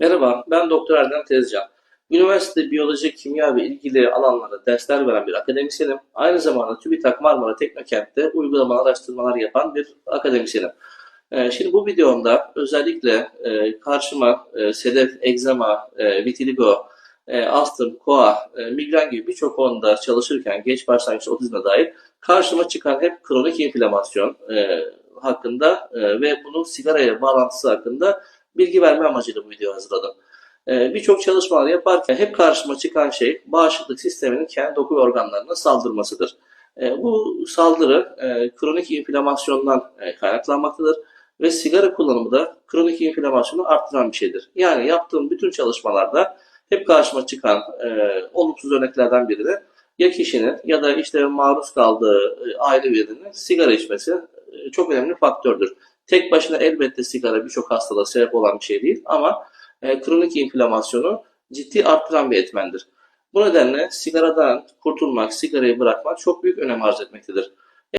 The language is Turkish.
Merhaba, ben Doktor Erdem Tezcan. Üniversite biyoloji, kimya ve ilgili alanlara dersler veren bir akademisyenim. Aynı zamanda TÜBİTAK Marmara Teknokent'te uygulamalı araştırmalar yapan bir akademisyenim. Ee, Şimdi bu videomda özellikle e, karşıma e, sedef, egzama, e, vitiligo, astım, koa, migren gibi birçok konuda çalışırken geç başlangıç otizme dair karşıma çıkan hep kronik inflamasyon hakkında ve bunun sigaraya bağlantısı hakkında bilgi verme amacıyla bu videoyu hazırladım. Ee, Birçok çalışmalar yaparken hep karşıma çıkan şey bağışıklık sisteminin kendi doku organlarına saldırmasıdır. Ee, Bu saldırı e, kronik inflamasyondan e, kaynaklanmaktadır ve sigara kullanımı da kronik inflamasyonu arttıran bir şeydir. Yani yaptığım bütün çalışmalarda hep karşıma çıkan e, olumsuz örneklerden biri de ya kişinin ya da işte maruz kaldığı e, aile üyelerinin sigara içmesi e, çok önemli faktördür. Tek başına elbette sigara birçok hastalığa sebep olan bir şey değil ama e, kronik inflamasyonu ciddi arttıran bir etmendir. Bu nedenle sigaradan kurtulmak, sigarayı bırakmak çok büyük önem arz etmektedir.